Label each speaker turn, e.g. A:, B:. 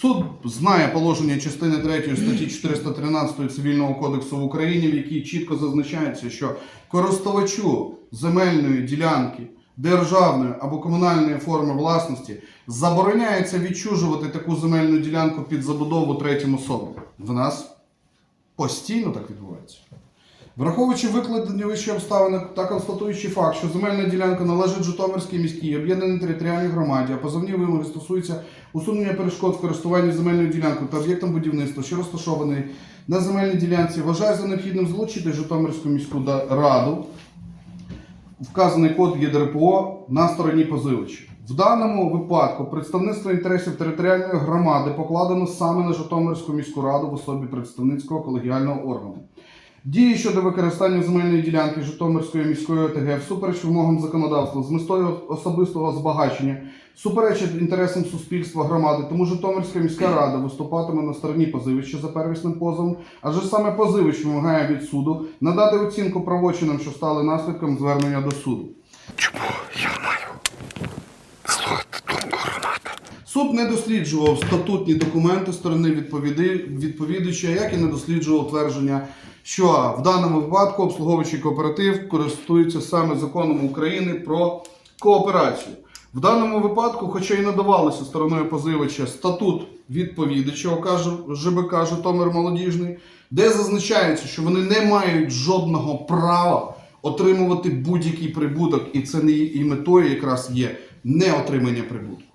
A: Суд знає положення частини 3 статті 413 Цивільного кодексу в Україні, в якій чітко зазначається, що користувачу земельної ділянки державної або комунальної форми власності забороняється відчужувати таку земельну ділянку під забудову третім особам. В нас постійно так відбувається. Враховуючи викладені вищі обставини та констатуючи факт, що земельна ділянка належить Житомирській міській об'єднаній територіальній громаді, а позовні вимоги стосуються усунення перешкод в користуванні земельною ділянкою та об'єктом будівництва, що розташований на земельній ділянці, вважає за необхідним залучити Житомирську міську раду. Вказаний код ЄДРПО на стороні позивача. В даному випадку представництво інтересів територіальної громади покладено саме на Житомирську міську раду в особі представницького колегіального органу. Дії щодо використання земельної ділянки Житомирської міської ОТГ всупереч вимогам законодавства з метою особистого збагачення суперечить інтересам суспільства громади, тому Житомирська міська рада виступатиме на стороні позивача за первісним позовом, адже саме позивач вимагає від суду надати оцінку правочинам, що стали наслідком звернення до суду.
B: Чому я
A: Суд не досліджував статутні документи сторони відповідача, як і не досліджував твердження, що в даному випадку обслуговуючий кооператив користується саме законом України про кооперацію. В даному випадку, хоча й надавалося стороною позивача статут відповідача, ЖБК Житомир Молодіжний, де зазначається, що вони не мають жодного права отримувати будь-який прибуток, і це не і метою якраз є не отримання прибутку.